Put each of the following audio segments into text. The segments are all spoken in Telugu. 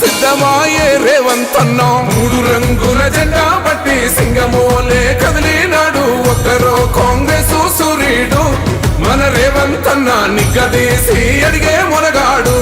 సిద్ధమాయే రేవంతన్నా. మూడు రంగుల జెండా పట్టి సింగమోలే కదిలినాడు. ఒక్కరో కాంగ్రెస్ సూర్యుడు మన రేవంతన్నా నిగ్గదీసి అడిగే మునగాడు.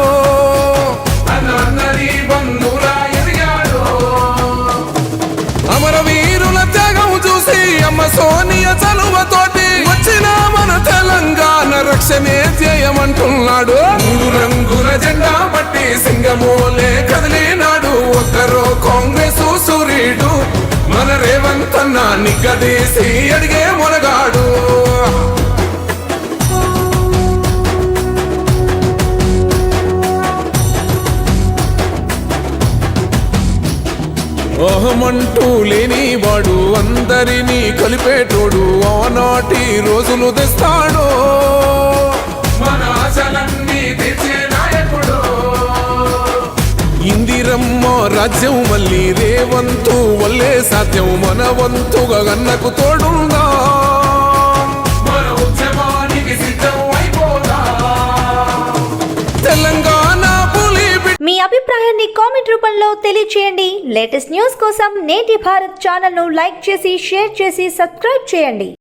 రక్షణే చేయమంటున్నాడు. మూడు రంగుల జెండా పట్టి సింగమోలే కదిలినాడు. ఒక్కరో కాంగ్రెస్ సూర్యుడు. మన రేవంత్ అన్న నిగ్గదీసి అడిగే మునగాడు. లేని వాడు అందరినీ కలిపేటోడు. ఆనాటి రోజులు తెస్తాడు. ఇందిరమ్మ రాజ్యం మళ్ళీ రేవంతు వల్లే సాధ్యం. మన వంతుగా గన్నకు తోడుందా? తెలంగాణ మీ అభిప్రాయాన్ని కామెంట్ రూపంలో తెలియచేయండి. లేటెస్ట్ న్యూస్ కోసం నేటి భారత్ ఛానల్ను లైక్ చేసి షేర్ చేసి సబ్స్క్రైబ్ చేయండి.